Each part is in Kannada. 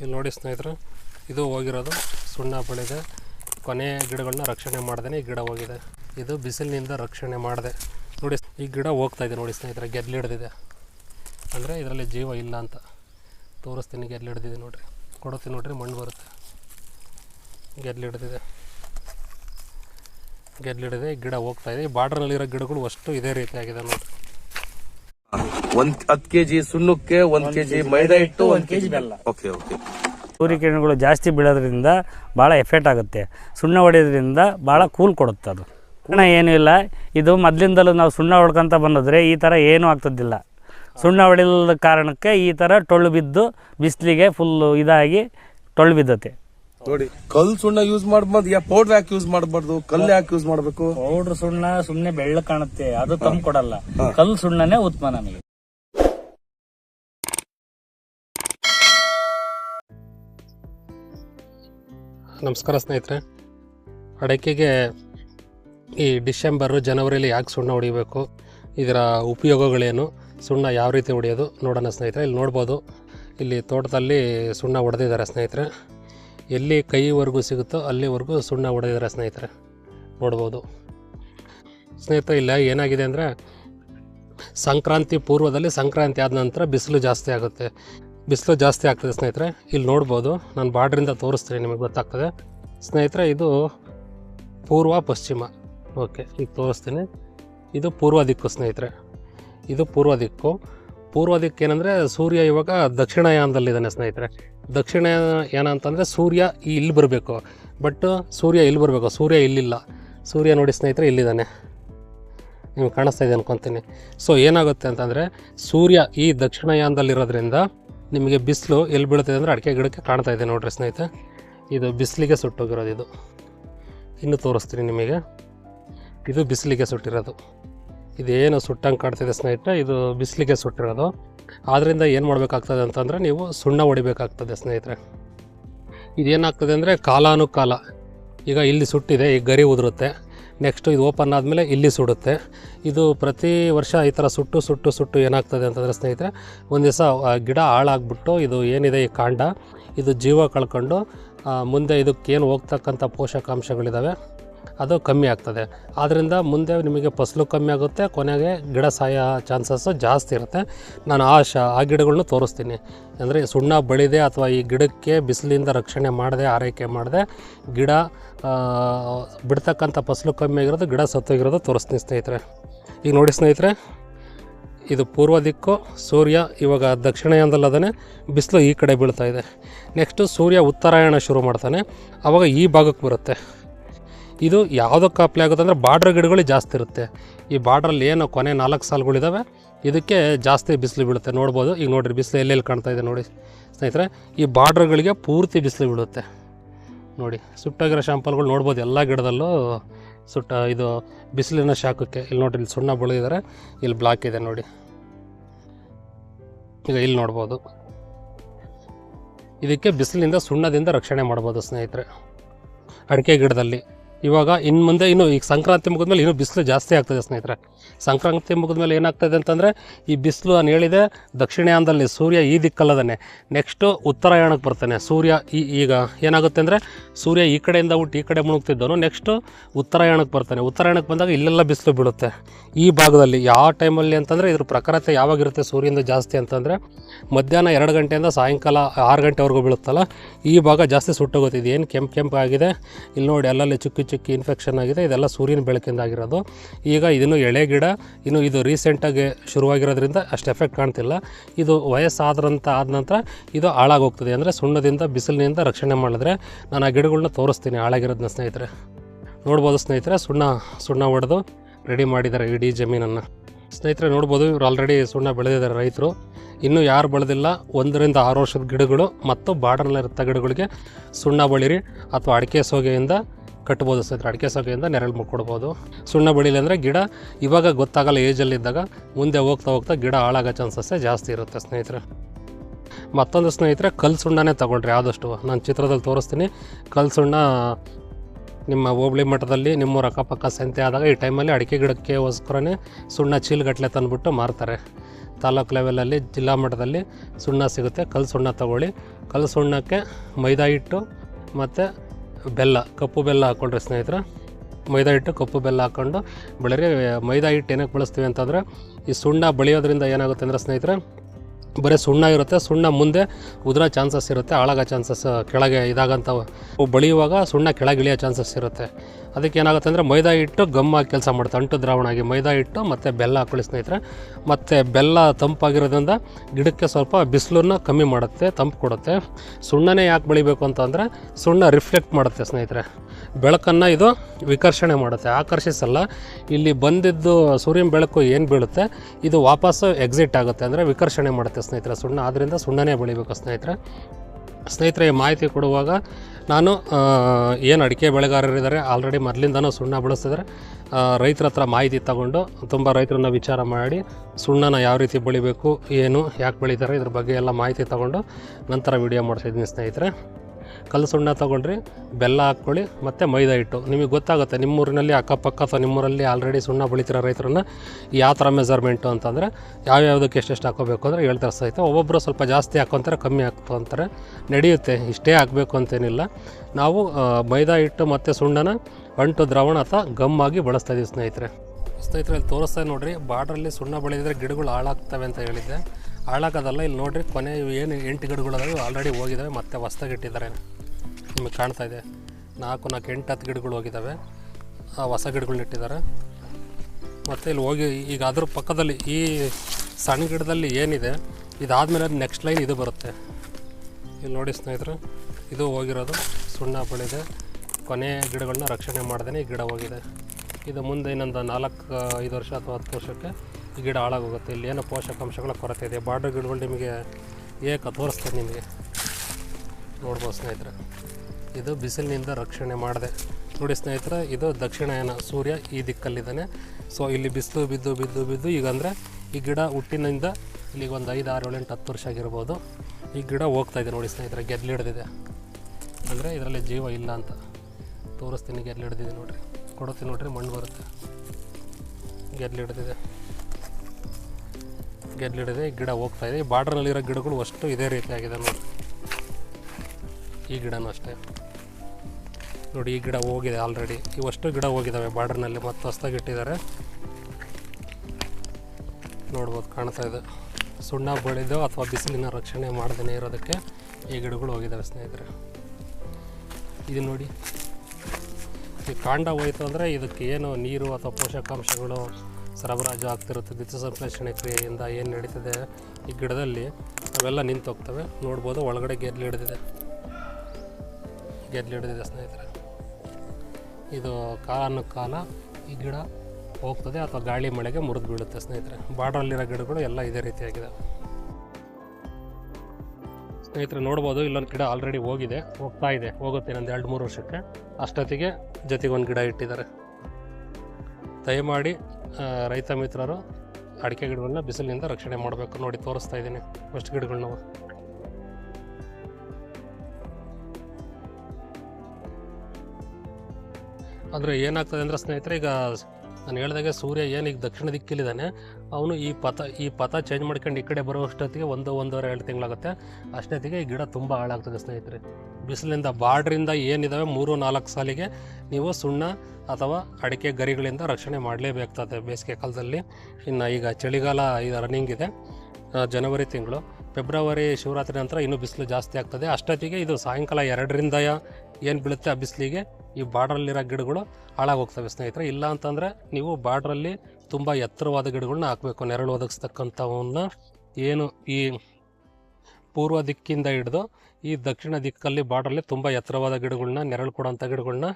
ಇಲ್ಲಿ ನೋಡಿ ಸ್ನೇಹಿತರೆ, ಇದು ಹೋಗಿರೋದು ಸುಣ್ಣ ಬಳಿದೆ. ಕೊನೆ ಗಿಡಗಳನ್ನ ರಕ್ಷಣೆ ಮಾಡ್ದೇ ಈ ಗಿಡ ಹೋಗಿದೆ. ಇದು ಬಿಸಿಲಿನಿಂದ ರಕ್ಷಣೆ ಮಾಡಿದೆ. ನೋಡಿ, ಈ ಗಿಡ ಹೋಗ್ತಾ ಇದೆ ನೋಡಿ ಸ್ನೇಹಿತರೆ, ಗೆದ್ಲು ಹಿಡ್ದಿದೆ. ಅಂದರೆ ಇದರಲ್ಲಿ ಜೀವ ಇಲ್ಲ ಅಂತ ತೋರಿಸ್ತೀನಿ, ಗೆದ್ಲು ಹಿಡ್ದಿದೆ ನೋಡಿರಿ. ಕೊಡುತ್ತೀನಿ ನೋಡಿರಿ, ಮಣ್ಣು ಬರುತ್ತೆ. ಗೆದ್ಲು ಹಿಡ್ದಿದೆ. ಗೆದ್ಲು ಹಿಡಿದೆ ಗಿಡ ಹೋಗ್ತಾ ಇದೆ. ಈ ಬಾರ್ಡ್ರಲ್ಲಿರೋ ಗಿಡಗಳು ಅಷ್ಟು ಇದೇ ರೀತಿಯಾಗಿದೆ ನೋಡಿರಿ. ಒಂದ್ ಹತ್ತು ಕೆಜಿ ಸುಣ್ಣಕ್ಕೆ ಒಂದ್ ಕೆಜಿ ಮೈದಾ ಹಿಟ್ಟು ಒಂದ್ ಕೆಜಿ ಬೆಲ್ಲ. Okay okay. ಸೂರ್ಯಕಿರಣಗಳು ಜಾಸ್ತಿ ಬೀಳೋದ್ರಿಂದ ಭಾಳ ಎಫೆಕ್ಟ್ ಆಗುತ್ತೆ. ಸುಣ್ಣ ಹೊಡೆಯೋದ್ರಿಂದ ಭಾಳ ಕೂಲ್ ಕೊಡುತ್ತೆ ಅದು. ಹಣ ಏನೂ ಇಲ್ಲ. ಇದು ಮೊದಲಿಂದಲೂ ನಾವು ಸುಣ್ಣ ಹೊಡ್ಕೊಂತ ಬಂದಿದ್ರೆ ಈ ಥರ ಏನೂ ಆಗ್ತದಿಲ್ಲ. ಸುಣ್ಣ ಹೊಡೆಯದ ಕಾರಣಕ್ಕೆ ಈ ಥರ ಟೊಳ್ಳು ಬಿದ್ದು ಬಿಸಿಲಿಗೆ ಫುಲ್ಲು ಇದಾಗಿ ಟೊಳ್ಳು ಬಿದ್ದತೆ. ನೋಡಿ ಕಲ್ ಸುಣ್ಣ ಯೂಸ್ ಮಾಡಬಾರ್ದು ಯಾ ಪೌಡರ್ ಯಾಕೆ ಯೂಸ್ ಮಾಡಬಾರ್ದು ಕಲ್ಲು ಯಾಕೆ ಯೂಸ್ ಮಾಡಬೇಕು? ಪೌಡ್ರ್ ಸುಣ್ಣ ಸುಮ್ಮನೆ ಬೆಳ್ಳ ಕಾಣುತ್ತೆ ಅದು ತಂದು ಕೊಡಲ್ಲ. ಕಲ್ಲು ಸುಣ್ಣನೇ ಉತ್ತಮ ನಮಗೆ. ನಮಸ್ಕಾರ ಸ್ನೇಹಿತರೆ. ಅಡಕೆಗೆ ಈ ಡಿಸೆಂಬರು ಜನವರಿಯಲ್ಲಿ ಯಾಕೆ ಸುಣ್ಣ ಹೊಡಿಬೇಕು? ಇದರ ಉಪಯೋಗಗಳೇನು? ಸುಣ್ಣ ಯಾವ ರೀತಿ ಹೊಡೆಯೋದು? ನೋಡೋಣ ಸ್ನೇಹಿತರೆ. ಇಲ್ಲಿ ನೋಡ್ಬೋದು, ಇಲ್ಲಿ ತೋಟದಲ್ಲಿ ಸುಣ್ಣ ಹೊಡೆದಿದ್ದಾರೆ ಸ್ನೇಹಿತರೆ. ಎಲ್ಲಿ ಕೈವರೆಗೂ ಸಿಗುತ್ತೋ ಅಲ್ಲಿವರೆಗೂ ಸುಣ್ಣ ಹೊಡೆದಿದ್ದಾರೆ ಸ್ನೇಹಿತರೆ. ನೋಡ್ಬೋದು. ಸ್ನೇಹಿತರೆ, ಇಲ್ಲ, ಏನಾಗಿದೆ ಅಂದರೆ, ಸಂಕ್ರಾಂತಿ ಪೂರ್ವದಲ್ಲಿ ಸಂಕ್ರಾಂತಿ ಆದ ನಂತರ ಬಿಸಿಲು ಜಾಸ್ತಿ ಆಗುತ್ತೆ. ಬಿಸಿಲು ಜಾಸ್ತಿ ಆಗ್ತದೆ ಸ್ನೇಹಿತರೆ. ಇಲ್ಲಿ ನೋಡ್ಬೋದು, ನಾನು ಬಾರ್ಡ್ರಿಂದ ತೋರಿಸ್ತೀನಿ, ನಿಮಗೆ ಗೊತ್ತಾಗ್ತದೆ. ಸ್ನೇಹಿತರೆ, ಇದು ಪೂರ್ವ ಪಶ್ಚಿಮ. ಓಕೆ, ಈಗ ತೋರಿಸ್ತೀನಿ. ಇದು ಪೂರ್ವ ದಿಕ್ಕು ಸ್ನೇಹಿತರೆ. ಇದು ಪೂರ್ವ ದಿಕ್ಕು. ಪೂರ್ವ ದಿಕ್ಕು ಏನಂದರೆ, ಸೂರ್ಯ ಇವಾಗ ದಕ್ಷಿಣಯಾನದಲ್ಲಿದ್ದಾನೆ ಸ್ನೇಹಿತರೆ. ದಕ್ಷಿಣ ಯಾನ ಅಂತಂದರೆ ಸೂರ್ಯ ಇಲ್ಲಿ ಬರಬೇಕು. ಬಟ್ ಸೂರ್ಯ ಇಲ್ಲಿ ಬರಬೇಕು, ಸೂರ್ಯ ಇಲ್ಲಿಲ್ಲ. ಸೂರ್ಯ ನೋಡಿ ಸ್ನೇಹಿತರೆ, ಇಲ್ಲಿದ್ದಾನೆ. ನಿಮ್ಗೆ ಕಾಣಿಸ್ತಾ ಇದೆ ಅನ್ಕೊತೀನಿ. ಸೊ ಏನಾಗುತ್ತೆ ಅಂತಂದರೆ, ಸೂರ್ಯ ಈ ದಕ್ಷಿಣಯಾನದಲ್ಲಿರೋದ್ರಿಂದ ನಿಮಗೆ ಬಿಸಿಲು ಎಲ್ಲಿ ಬೀಳ್ತಿದೆ ಅಂದರೆ ಅಡಿಕೆ ಗಿಡಕ್ಕೆ ಕಾಣ್ತಾ ಇದೆ ನೋಡ್ರಿ ಸ್ನೇಹಿತ ಇದು ಬಿಸಿಲಿಗೆ ಸುಟ್ಟೋಗಿರೋದು ಇದು. ಇನ್ನು ತೋರಿಸ್ತೀನಿ ನಿಮಗೆ. ಇದು ಬಿಸಿಲಿಗೆ ಸುಟ್ಟಿರೋದು. ಇದೇನು ಸುಟ್ಟಂಗೆ ಕಾಣ್ತಿದೆ ಸ್ನೇಹಿತ ಇದು ಬಿಸಿಲಿಗೆ ಸುಟ್ಟಿರೋದು. ಆದ್ದರಿಂದ ಏನು ಮಾಡಬೇಕಾಗ್ತದೆ ಅಂತಂದರೆ ನೀವು ಸುಣ್ಣ ಹೊಡಿಬೇಕಾಗ್ತದೆ ಸ್ನೇಹಿತರೆ. ಇದೇನಾಗ್ತದೆ ಅಂದರೆ ಕಾಲಾನುಕಾಲ. ಈಗ ಇಲ್ಲಿ ಸುಟ್ಟಿದೆ, ಈಗ ಗರಿ ಉದುರುತ್ತೆ. ನೆಕ್ಸ್ಟು ಇದು ಓಪನ್ ಆದಮೇಲೆ ಇಲ್ಲಿ ಸುಡುತ್ತೆ. ಇದು ಪ್ರತಿ ವರ್ಷ ಈ ಥರ ಸುಟ್ಟು ಸುಟ್ಟು ಸುಟ್ಟು ಏನಾಗ್ತದೆ ಅಂತಂದರೆ ಸ್ನೇಹಿತರೆ, ಒಂದು ದಿವಸ ಗಿಡ ಹಾಳಾಗ್ಬಿಟ್ಟು ಇದು ಏನಿದೆ ಈ ಕಾಂಡ, ಇದು ಜೀವ ಕಳ್ಕೊಂಡು ಮುಂದೆ ಇದಕ್ಕೇನು ಹೋಗ್ತಕ್ಕಂಥ ಪೋಷಕಾಂಶಗಳಿದ್ದಾವೆ ಅದು ಕಮ್ಮಿ ಆಗ್ತದೆ. ಆದ್ದರಿಂದ ಮುಂದೆ ನಿಮಗೆ ಫಸಲು ಕಮ್ಮಿ ಆಗುತ್ತೆ, ಕೊನೆಗೆ ಗಿಡ ಸಾಯೋ ಚಾನ್ಸಸ್ಸು ಜಾಸ್ತಿ ಇರುತ್ತೆ. ನಾನು ಆ ಶ, ಆ ಗಿಡಗಳ್ನ ತೋರಿಸ್ತೀನಿ. ಅಂದರೆ ಸುಣ್ಣ ಬಳಿದೆ ಅಥವಾ ಈ ಗಿಡಕ್ಕೆ ಬಿಸಿಲಿಂದ ರಕ್ಷಣೆ ಮಾಡದೆ, ಆರೈಕೆ ಮಾಡದೆ, ಗಿಡ ಬಿಡ್ತಕ್ಕಂಥ ಫಸಲು ಕಮ್ಮಿ ಆಗಿರೋದು, ಗಿಡ ಸತ್ತೋಗಿರೋದು ತೋರಿಸ್ತೀನಿ ಸ್ನೇಹಿತರೆ. ಈಗ ನೋಡಿ ಸ್ನೇಹಿತರೆ, ಇದು ಪೂರ್ವ ದಿಕ್ಕು, ಸೂರ್ಯ ಇವಾಗ ದಕ್ಷಿಣಾಯನದಲ್ಲದೇ ಬಿಸಿಲು ಈ ಕಡೆ ಬೀಳ್ತಾ ಇದೆ. ನೆಕ್ಸ್ಟು ಸೂರ್ಯ ಉತ್ತರಾಯಣ ಶುರು ಮಾಡ್ತಾನೆ. ಆವಾಗ ಈ ಭಾಗಕ್ಕೆ ಬರುತ್ತೆ. ಇದು ಯಾವುದಕ್ಕೆ ಅಪ್ಲೈ ಆಗುತ್ತೆ ಅಂದರೆ ಬಾರ್ಡ್ರ್ ಗಿಡಗಳು ಜಾಸ್ತಿ ಇರುತ್ತೆ. ಈ ಬಾರ್ಡ್ರಲ್ಲಿ ಏನು ಕೊನೆ ನಾಲ್ಕು ಸಾಲುಗಳಿದ್ದಾವೆ ಇದಕ್ಕೆ ಜಾಸ್ತಿ ಬಿಸಿಲು ಬೀಳುತ್ತೆ. ನೋಡ್ಬೋದು. ಈಗ ನೋಡಿರಿ ಬಿಸಿಲು ಎಲ್ಲೆಲ್ಲಿ ಕಾಣ್ತಾ ಇದೆ ನೋಡಿ. ಸ್ನೇಹಿತರೆ, ಈ ಬಾರ್ಡ್ರ್ಗಳಿಗೆ ಪೂರ್ತಿ ಬಿಸಿಲು ಬೀಳುತ್ತೆ. ನೋಡಿ, ಸುಟ್ಟಾಗಿರೋ ಶಾಂಪಲ್ಗಳು ನೋಡ್ಬೋದು. ಎಲ್ಲ ಗಿಡದಲ್ಲೂ ಸುಟ್ಟ, ಇದು ಬಿಸಿಲಿನ ಶಾಖಕ್ಕೆ. ಇಲ್ಲಿ ನೋಡ್ರಿ, ಇಲ್ಲಿ ಸುಣ್ಣ ಬೆಳೆದಿದ್ದಾರೆ. ಇಲ್ಲಿ ಬ್ಲಾಕ್ ಇದೆ ನೋಡಿ. ಈಗ ಇಲ್ಲಿ ನೋಡ್ಬೋದು. ಇದಕ್ಕೆ ಬಿಸಿಲಿಂದ ಸುಣ್ಣದಿಂದ ರಕ್ಷಣೆ ಮಾಡ್ಬೋದು ಸ್ನೇಹಿತರೆ. ಅಡಿಕೆ ಗಿಡದಲ್ಲಿ. ಇವಾಗ ಇನ್ನು ಮುಂದೆ ಇನ್ನು ಈಗ ಸಂಕ್ರಾಂತಿ ಮುಗಿದ್ಮೇಲೆ ಇನ್ನೂ ಬಿಸಿಲು ಜಾಸ್ತಿ ಆಗ್ತದೆ ಸ್ನೇಹಿತರೆ. ಸಂಕ್ರಾಂತಿ ಮುಗಿದ್ಮೇಲೆ ಏನಾಗ್ತದೆ ಅಂತಂದರೆ ಈ ಬಿಸಿಲು ನಾನು ಹೇಳಿದೆ ದಕ್ಷಿಣಾಯನದಲ್ಲಿ ಸೂರ್ಯ ಈ ದಿಕ್ಕಲ್ಲದಾನೆ. ನೆಕ್ಸ್ಟು ಉತ್ತರಾಯಣಕ್ಕೆ ಬರ್ತಾನೆ. ಸೂರ್ಯ ಈ ಈಗ ಏನಾಗುತ್ತೆ ಅಂದರೆ ಸೂರ್ಯ ಈ ಕಡೆಯಿಂದ ಹುಟ್ಟು ಈ ಕಡೆ ಮುಣುಗ್ತಿದ್ದವನು ನೆಕ್ಸ್ಟು ಉತ್ತರಾಯಣಕ್ಕೆ ಬರ್ತಾನೆ. ಉತ್ತರಾಯಣಕ್ಕೆ ಬಂದಾಗ ಇಲ್ಲೆಲ್ಲ ಬಿಸಿಲು ಬೀಳುತ್ತೆ. ಈ ಭಾಗದಲ್ಲಿ ಯಾವ ಟೈಮಲ್ಲಿ ಅಂತಂದರೆ ಇದ್ರ ಪ್ರಖರತೆ ಯಾವಾಗಿರುತ್ತೆ ಸೂರ್ಯನಿಂದ ಜಾಸ್ತಿ ಅಂತಂದರೆ ಮಧ್ಯಾಹ್ನ ಎರಡು ಗಂಟೆಯಿಂದ ಸಾಯಂಕಾಲ ಆರು ಗಂಟೆವರೆಗೂ ಬೀಳುತ್ತಲ್ಲ. ಈ ಭಾಗ ಜಾಸ್ತಿ ಸುಟ್ಟೋಗುತ್ತೆ. ಏನು ಕೆಂಪು ಕೆಂಪು ಆಗಿದೆ ಇಲ್ಲಿ ನೋಡಿ ಅಲ್ಲಲ್ಲಿ ಚುಕ್ಕಿ ಚುಕ್ಕಿ ಇನ್ಫೆಕ್ಷನ್ ಆಗಿದೆ, ಇದೆಲ್ಲ ಸೂರ್ಯನ ಬೆಳಕಿಂದ ಆಗಿರೋದು. ಈಗ ಇದನ್ನು ಎಳೆ ಗಿಡ, ಇನ್ನು ಇದು ರೀಸೆಂಟಾಗಿ ಶುರುವಾಗಿರೋದ್ರಿಂದ ಅಷ್ಟು ಎಫೆಕ್ಟ್ ಕಾಣ್ತಿಲ್ಲ. ಇದು ವಯಸ್ಸಾದ್ರಂತ ಆದ ನಂತರ ಇದು ಹಾಳಾಗೋಗ್ತದೆ. ಅಂದರೆ ಸುಣ್ಣದಿಂದ, ಬಿಸಿಲಿನಿಂದ ರಕ್ಷಣೆ ಮಾಡಿದ್ರೆ ನಾನು ಆ ಗಿಡಗಳನ್ನ ತೋರಿಸ್ತೀನಿ ಹಾಳಾಗಿರೋದನ್ನ ಸ್ನೇಹಿತರೆ. ನೋಡ್ಬೋದು ಸ್ನೇಹಿತರೆ, ಸುಣ್ಣ ಸುಣ್ಣ ಹೊಡೆದು ರೆಡಿ ಮಾಡಿದ್ದಾರೆ ಇಡೀ ಜಮೀನನ್ನು. ಸ್ನೇಹಿತರೆ, ನೋಡ್ಬೋದು ಇವ್ರು ಆಲ್ರೆಡಿ ಸುಣ್ಣ ಬೆಳೆದಿದ್ದಾರೆ ರೈತರು. ಇನ್ನೂ ಯಾರು ಬೆಳೆದಿಲ್ಲ, ಒಂದರಿಂದ ಆರು ವರ್ಷದ ಗಿಡಗಳು ಮತ್ತು ಬಾರ್ಡರ್ನಲ್ಲಿರುತ್ತ ಗಿಡಗಳಿಗೆ ಸುಣ್ಣ ಬಳಿರಿ ಅಥವಾ ಅಡಿಕೆ ಸೋಗೆಯಿಂದ ಕಟ್ಬೋದು ಸ್ನೇಹಿತರೆ ಅಡಿಕೆ ಸೊಗೆಯಿಂದ ನೆರಳು ಮುಕ್ಕೊಡ್ಬೋದು. ಸುಣ್ಣ ಬೆಳೀಲಿ ಅಂದರೆ ಗಿಡ ಇವಾಗ ಗೊತ್ತಾಗಲ್ಲ ಏಜಲ್ಲಿದ್ದಾಗ ಮುಂದೆ ಹೋಗ್ತಾ ಹೋಗ್ತಾ ಗಿಡ ಹಾಳಾಗೋ ಚಾನ್ಸಸ್ಸೇ ಜಾಸ್ತಿ ಇರುತ್ತೆ ಸ್ನೇಹಿತರೆ. ಮತ್ತೊಂದು ಸ್ನೇಹಿತರೆ, ಕಲ್ಲು ಸುಣ್ಣನೇ ತೊಗೊಳ್ರಿ ಆದಷ್ಟು. ನಾನು ಚಿತ್ರದಲ್ಲಿ ತೋರಿಸ್ತೀನಿ. ಕಲ್ಲು ಸುಣ್ಣ ನಿಮ್ಮ ಹೋಬಳಿ ಮಠದಲ್ಲಿ ನಿಮ್ಮೂರ ಅಕ್ಕಪಕ್ಕ ಸಂತೆ ಆದಾಗ ಈ ಟೈಮಲ್ಲಿ ಅಡಿಕೆ ಗಿಡಕ್ಕೆ ಗಿಡಕ್ಕೆಗೋಸ್ಕರನೇ ಸುಣ್ಣ ಚೀಲಗಟ್ಟಲೆ ತಂದುಬಿಟ್ಟು ಮಾರ್ತಾರೆ. ತಾಲೂಕು ಲೆವೆಲಲ್ಲಿ ಜಿಲ್ಲಾ ಮಟ್ಟದಲ್ಲಿ ಸುಣ್ಣ ಸಿಗುತ್ತೆ. ಕಲ್ಲು ಸುಣ್ಣ ತಗೊಳ್ಳಿ. ಕಲ್ಲು ಸುಣ್ಣಕ್ಕೆ ಮೈದಾ ಹಿಟ್ಟು ಮತ್ತು ಬೆಲ್ಲ, ಕಪ್ಪು ಬೆಲ್ಲ ಹಾಕ್ಕೊಳ್ರಿ ಸ್ನೇಹಿತರೆ. ಮೈದಾ ಹಿಟ್ಟು, ಕಪ್ಪು ಬೆಲ್ಲ ಹಾಕ್ಕೊಂಡು ಬೆಳೆರೆ ಮೈದಾ ಹಿಟ್ಟು ಏನಕ್ಕೆ ಬಳಸ್ತೀವಿ ಅಂತಂದರೆ, ಈ ಸುಣ್ಣ ಬಳಿಯೋದ್ರಿಂದ ಏನಾಗುತ್ತೆ ಅಂದರೆ ಸ್ನೇಹಿತರೆ, ಬರೀ ಸುಣ್ಣ ಇರುತ್ತೆ, ಸುಣ್ಣ ಮುಂದೆ ಉದುರೋ ಚಾನ್ಸಸ್ ಇರುತ್ತೆ, ಹಾಳಾಗೋ ಚಾನ್ಸಸ್ ಕೆಳಗೆ ಇದಾಗಂಥವು ಬಳಿಯುವಾಗ ಸುಣ್ಣ ಕೆಳಗೆ ಇಳಿಯೋ ಚಾನ್ಸಸ್ ಇರುತ್ತೆ. ಅದಕ್ಕೆ ಏನಾಗುತ್ತೆ ಅಂದರೆ ಮೈದಾ ಹಿಟ್ಟು ಗಮ್ಮಾಗಿ ಕೆಲಸ ಮಾಡುತ್ತೆ. ಅಂಟು ದ್ರಾವಣ ಆಗಿ ಮೈದಾ ಹಿಟ್ಟು ಮತ್ತು ಬೆಲ್ಲ ಹಾಕೊಳ್ಳಿ ಸ್ನೇಹಿತರೆ. ಮತ್ತು ಬೆಲ್ಲ ತಂಪಾಗಿರೋದ್ರಿಂದ ಗಿಡಕ್ಕೆ ಸ್ವಲ್ಪ ಬಿಸಿಲನ್ನ ಕಮ್ಮಿ ಮಾಡುತ್ತೆ, ತಂಪು ಕೊಡುತ್ತೆ. ಸುಣ್ಣನೇ ಯಾಕೆ ಬೆಳಿಬೇಕು ಅಂತಂದರೆ ಸುಣ್ಣ ರಿಫ್ಲೆಕ್ಟ್ ಮಾಡುತ್ತೆ ಸ್ನೇಹಿತರೆ. ಬೆಳಕನ್ನು ಇದು ವಿಕರ್ಷಣೆ ಮಾಡುತ್ತೆ, ಆಕರ್ಷಿಸಲ್ಲ. ಇಲ್ಲಿ ಬಂದಿದ್ದು ಸೂರ್ಯನ ಬೆಳಕು ಏನು ಬೀಳುತ್ತೆ, ಇದು ವಾಪಸ್ಸು ಎಕ್ಸಿಟ್ ಆಗುತ್ತೆ ಅಂದರೆ ವಿಕರ್ಷಣೆ ಮಾಡುತ್ತೆ ಸ್ನೇಹಿತರೆ ಸುಣ್ಣ. ಆದ್ದರಿಂದ ಸುಣ್ಣನೇ ಬೆಳಿಬೇಕು ಸ್ನೇಹಿತರೆ. ಸ್ನೇಹಿತರೆ ಮಾಹಿತಿ ಕೊಡುವಾಗ ನಾನು ಏನು ಅಡಿಕೆ ಬೆಳೆಗಾರರಿದ್ದಾರೆ ಆಲ್ರೆಡಿ ಮೊದಲಿಂದನೂ ಸುಣ್ಣ ಬಳಸ್ತಿದ್ದಾರೆ ರೈತರ ಹತ್ರ ಮಾಹಿತಿ ತಗೊಂಡು, ತುಂಬ ರೈತರನ್ನ ವಿಚಾರ ಮಾಡಿ, ಸುಣ್ಣನ ಯಾವ ರೀತಿ ಬೆಳಿಬೇಕು, ಏನು, ಯಾಕೆ ಬೆಳೀತಾರೆ, ಇದ್ರ ಬಗ್ಗೆ ಎಲ್ಲ ಮಾಹಿತಿ ತಗೊಂಡು, ನಂತರ ವಿಡಿಯೋ ಮಾಡ್ತಾಯಿದ್ದೀನಿ ಸ್ನೇಹಿತರೆ. ಕಲ್ಲು ಸುಣ್ಣ ತೊಗೊಂಡ್ರಿ, ಬೆಲ್ಲ ಹಾಕ್ಕೊಳ್ಳಿ, ಮತ್ತು ಮೈದಾ ಹಿಟ್ಟು. ನಿಮಗೆ ಗೊತ್ತಾಗುತ್ತೆ, ನಿಮ್ಮೂರಿನಲ್ಲಿ, ಅಕ್ಕಪಕ್ಕ ಅಥವಾ ನಿಮ್ಮೂರಲ್ಲಿ ಆಲ್ರೆಡಿ ಸುಣ್ಣ ಬೆಳಿತಿರೋ ರೈತರನ್ನ ಯಾವ ಥರ ಮೆಜರ್ಮೆಂಟು ಅಂತಂದರೆ ಯಾವ್ಯಾವುದಕ್ಕೆ ಎಷ್ಟೆಷ್ಟು ಹಾಕೋಬೇಕು ಅಂದರೆ ಹೇಳ್ತಾರೆ ಸಹಿತ ಒಬ್ಬೊಬ್ಬರು ಸ್ವಲ್ಪ ಜಾಸ್ತಿ ಹಾಕೊತಾರೆ ಕಮ್ಮಿ ಹಾಕ್ತು ಅಂತಾರೆ ನಡೆಯುತ್ತೆ, ಇಷ್ಟೇ ಹಾಕಬೇಕು ಅಂತೇನಿಲ್ಲ. ನಾವು ಮೈದಾ ಹಿಟ್ಟು ಮತ್ತು ಸುಣ್ಣನ ಅಂಟು ದ್ರಾವಣ ಅಥವಾ ಗಮ್ಮಾಗಿ ಬಳಸ್ತಾ ಇದ್ದೀವಿ ಸ್ನೇಹಿತರೆ. ಸ್ನೇಹಿತರೆ, ಇಲ್ಲಿ ತೋರಿಸ್ತಾ ನೋಡಿರಿ, ಬಾರ್ಡ್ರಲ್ಲಿ ಸುಣ್ಣ ಬೆಳೆದಿದ್ರೆ ಗಿಡಗಳು ಹಾಳಾಗ್ತವೆ ಅಂತ ಹೇಳಿದ್ದೆ. ಹಾಳಾಗೋದಲ್ಲ. ಇಲ್ಲಿ ನೋಡ್ರಿ, ಕೊನೆ ಏನು ಎಂಟು ಗಿಡಗಳು ಆಲ್ರೆಡಿ ಹೋಗಿದ್ದಾವೆ ಮತ್ತೆ ಹೊಸ್ದಾಗಿ ಇಟ್ಟಿದ್ದಾರೆ. ನಿಮಗೆ ಕಾಣ್ತಾ ಇದೆ. ನಾಲ್ಕು ನಾಲ್ಕು, ಎಂಟು, ಹತ್ತು ಗಿಡಗಳು ಹೋಗಿದ್ದಾವೆ ಆ ಹೊಸ ಗಿಡಗಳನ್ನ ಇಟ್ಟಿದ್ದಾರೆ. ಮತ್ತು ಇಲ್ಲಿ ಹೋಗಿ, ಈಗ ಅದ್ರ ಪಕ್ಕದಲ್ಲಿ ಈ ಸಣ್ಣ ಗಿಡದಲ್ಲಿ ಏನಿದೆ, ಇದಾದಮೇಲೆ ನೆಕ್ಸ್ಟ್ ಲೈನ್ ಇದು ಬರುತ್ತೆ. ಇಲ್ಲಿ ನೋಡಿ ಸ್ನೇಹಿತರೆ, ಇದು ಹೋಗಿರೋದು, ಸುಣ್ಣ ಬೆಳೆದೆ. ಕೊನೆ ಗಿಡಗಳನ್ನ ರಕ್ಷಣೆ ಮಾಡ್ದೇ ಈ ಗಿಡ ಹೋಗಿದೆ. ಇದು ಮುಂದೆ ಇನ್ನೊಂದು ನಾಲ್ಕು, ಐದು ವರ್ಷ ಅಥವಾ ಹತ್ತು ವರ್ಷಕ್ಕೆ ಗಿಡ ಹಾಳಾಗೋಗುತ್ತೆ, ಇಲ್ಲಿ ಏನೋ ಪೋಷಕಾಂಶಗಳ ಕೊರತೆ ಇದೆ. ಬಾರ್ಡರ್ ಗಿಡಗಳು ನಿಮಗೆ ಏಕ ತೋರಿಸ್ತೇನೆ ನಿಮಗೆ. ನೋಡ್ಬೋದು ಸ್ನೇಹಿತರೆ, ಇದು ಬಿಸಿಲಿನಿಂದ ರಕ್ಷಣೆ ಮಾಡಿದೆ. ನೋಡಿ ಸ್ನೇಹಿತರೆ, ಇದು ದಕ್ಷಿಣಾಯನ ಸೂರ್ಯ ಈ ದಿಕ್ಕಲ್ಲಿದ್ದಾನೆ. ಸೊ ಇಲ್ಲಿ ಬಿಸಿಲು, ಬಿದ್ದು ಬಿದ್ದು ಬಿದ್ದು, ಈಗ ಅಂದರೆ ಈ ಗಿಡ ಹುಟ್ಟಿನಿಂದ ಇಲ್ಲಿಗೆ ಒಂದು ಐದು, ಆರು, ಏಳು, ಎಂಟು, ಹತ್ತು ವರ್ಷ ಆಗಿರ್ಬೋದು. ಈ ಗಿಡ ಹೋಗ್ತಾ ಇದೆ ನೋಡಿ ಸ್ನೇಹಿತರೆ, ಗೆದ್ಲು ಹಿಡ್ದಿದೆ. ಅಂದರೆ ಇದರಲ್ಲಿ ಜೀವ ಇಲ್ಲ ಅಂತ ತೋರಿಸ್ತೀನಿ, ಗೆದ್ಲು ಹಿಡ್ದಿದೆ ನೋಡಿರಿ. ಕೊಡುತ್ತೀನಿ ನೋಡಿರಿ, ಮಣ್ಣು ಬರುತ್ತೆ. ಗೆದ್ಲು ಹಿಡ್ದಿದೆ. ಈ ಗಿಡ ಹೋಗ್ತಾ ಇದೆ. ಈ ಬಾರ್ಡ್ರಲ್ಲಿರೋ ಗಿಡಗಳು ಅಷ್ಟು ಇದೇ ರೀತಿಯಾಗಿದೆ ನೋಡಿ. ಈ ಗಿಡನೂ ಅಷ್ಟೇ. ನೋಡಿ, ಈ ಗಿಡ ಹೋಗಿದೆ ಆಲ್ರೆಡಿ ಇವಷ್ಟು ಗಿಡ ಹೋಗಿದ್ದಾವೆ ಬಾರ್ಡ್ರ್ನಲ್ಲಿ ಮತ್ತು ಹೊಸ್ದಾಗಿ ಇಟ್ಟಿದ್ದಾರೆ ನೋಡ್ಬೋದು, ಕಾಣ್ತಾ ಇದೆ. ಸುಣ್ಣ ಬೆಳೆದು ಅಥವಾ ಬಿಸಿಲಿನ ರಕ್ಷಣೆ ಮಾಡ್ದೇ ಇರೋದಕ್ಕೆ ಈ ಗಿಡಗಳು ಹೋಗಿದ್ದಾವೆ ಸ್ನೇಹಿತರೆ. ಇದು ನೋಡಿ. ಈ ಕಾಂಡ ಹೋಯಿತು ಅಂದರೆ ಇದಕ್ಕೆ ಏನು ನೀರು ಅಥವಾ ಪೋಷಕಾಂಶಗಳು ಸರಬರಾಜು ಆಗ್ತಿರುತ್ತೆ ದ್ವಿತೀಯ ಸಂಶ್ಲೇಷಣೆ ಕ್ರಿಯೆಯಿಂದ ಏನು ನಡೀತದೆ ಈ ಗಿಡದಲ್ಲಿ, ಅವೆಲ್ಲ ನಿಂತು ಹೋಗ್ತವೆ. ನೋಡ್ಬೋದು ಒಳಗಡೆ ಗೆದ್ಲು ಹಿಡಿದಿದೆ. ಗೆದ್ಲು ಹಿಡಿದಿದೆ ಸ್ನೇಹಿತರೆ. ಇದು ಕಾಲ ಕಾಲ ಈ ಗಿಡ ಹೋಗ್ತದೆ ಅಥವಾ ಗಾಳಿ ಮಳೆಗೆ ಮುರಿದು ಬೀಳುತ್ತೆ ಸ್ನೇಹಿತರೆ. ಬಾರ್ಡ್ರಲ್ಲಿರೋ ಗಿಡಗಳು ಎಲ್ಲ ಇದೇ ರೀತಿಯಾಗಿದೆ. ಸ್ನೇಹಿತರೆ, ನೋಡ್ಬೋದು ಇಲ್ಲೊಂದು ಗಿಡ ಆಲ್ರೆಡಿ ಹೋಗಿದೆ, ಹೋಗ್ತಾ ಇದೆ, ಹೋಗುತ್ತೆ ಇನ್ನೊಂದು ಎರಡು ಮೂರು ವರ್ಷಕ್ಕೆ. ಅಷ್ಟೊತ್ತಿಗೆ ಜೊತೆಗೆ ಒಂದು ಗಿಡ ಇಟ್ಟಿದ್ದಾರೆ. ದಯಮಾಡಿ ರೈತ ಮಿತ್ರರು ಅಡಿಕೆ ಗಿಡಗಳನ್ನ ಬಿಸಿಲಿನಿಂದ ರಕ್ಷಣೆ ಮಾಡಬೇಕು ನೋಡಿ ತೋರಿಸ್ತಾ ಇದ್ದೀನಿ. ಫಸ್ಟ್ ಗಿಡಗಳನ್ನ ಅಂದರೆ ಏನಾಗ್ತದೆ ಅಂದರೆ ಸ್ನೇಹಿತರೆ, ಈಗ ನಾನು ಹೇಳ್ದಾಗೆ ಸೂರ್ಯ ಏನು ಈಗ ದಕ್ಷಿಣ ದಿಕ್ಕಿಲ್ಲಿದ್ದಾನೆ ಅವನು ಈ ಪಥ ಈ ಪಥ ಚೇಂಜ್ ಮಾಡ್ಕೊಂಡು ಈ ಕಡೆ ಬರೋ ಅಷ್ಟೊತ್ತಿಗೆ ಒಂದು, ಒಂದೂವರೆ, ಎರಡು ತಿಂಗಳಾಗುತ್ತೆ. ಅಷ್ಟೊತ್ತಿಗೆ ಈ ಗಿಡ ತುಂಬ ಹಾಳಾಗ್ತದೆ ಸ್ನೇಹಿತರೆ. ಬಿಸಿಲಿಂದ ಬಾರ್ಡ್ರಿಂದ ಏನಿದಾವೆ ಮೂರು, ನಾಲ್ಕು ಸಾಲಿಗೆ ನೀವು ಸುಣ್ಣ ಅಥವಾ ಅಡಿಕೆ ಗರಿಗಳಿಂದ ರಕ್ಷಣೆ ಮಾಡಲೇಬೇಕಾಗ್ತದೆ ಬೇಸಿಗೆ ಕಾಲದಲ್ಲಿ. ಇನ್ನು ಈಗ ಚಳಿಗಾಲ ಇದು ರನ್ನಿಂಗ್ ಇದೆ. ಜನವರಿ ತಿಂಗಳು. ಫೆಬ್ರವರಿ ಶಿವರಾತ್ರಿ ನಂತರ ಇನ್ನೂ ಬಿಸಿಲು ಜಾಸ್ತಿ ಆಗ್ತದೆ. ಅಷ್ಟೊತ್ತಿಗೆ ಇದು ಸಾಯಂಕಾಲ ಎರಡರಿಂದ ಏನು ಬೀಳುತ್ತೆ ಆ ಬಿಸಿಲಿಗೆ, ಈ ಬಾರ್ಡ್ರಲ್ಲಿರೋ ಗಿಡಗಳು ಹಾಳಾಗೋಗ್ತವೆ ಸ್ನೇಹಿತರೆ. ಇಲ್ಲ ಅಂತಂದರೆ ನೀವು ಬಾರ್ಡ್ರಲ್ಲಿ ತುಂಬ ಎತ್ತರವಾದ ಗಿಡಗಳನ್ನ ಹಾಕಬೇಕು. ನೆರಳು ಒದಗಿಸ್ತಕ್ಕಂಥವನ್ನ ಏನು ಈ ಪೂರ್ವ ದಿಕ್ಕಿಂದ ಹಿಡಿದು ಈ ದಕ್ಷಿಣ ದಿಕ್ಕಲ್ಲಿ ಬಾರ್ಡ್ರಲ್ಲಿ ತುಂಬ ಎತ್ತರವಾದ ಗಿಡಗಳನ್ನ ನೆರಳು ಕೊಡೋಂಥ ಗಿಡಗಳನ್ನ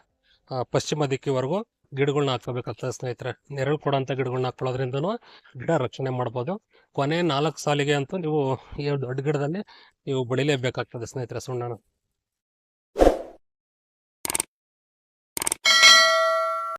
ಪಶ್ಚಿಮ ದಿಕ್ಕಿವರೆಗೂ ಗಿಡಗಳನ್ನ ಹಾಕೋಬೇಕಾಗ್ತದೆ ಸ್ನೇಹಿತರೆ. ನೆರಳು ಕೊಡೋಂಥ ಗಿಡಗಳನ್ನ ಹಾಕೊಳ್ಳೋದ್ರಿಂದನೂ ಗಿಡ ರಕ್ಷಣೆ ಮಾಡ್ಬೋದು. ಕೊನೆ ನಾಲ್ಕು ಸಾಲಿಗೆ ಅಂತೂ ನೀವು ಈ ದೊಡ್ಡ ಗಿಡದಲ್ಲಿ ನೀವು ಬೆಳಿಲೇಬೇಕಾಗ್ತದೆ ಸ್ನೇಹಿತರೆ ಸುಣ್ಣನ.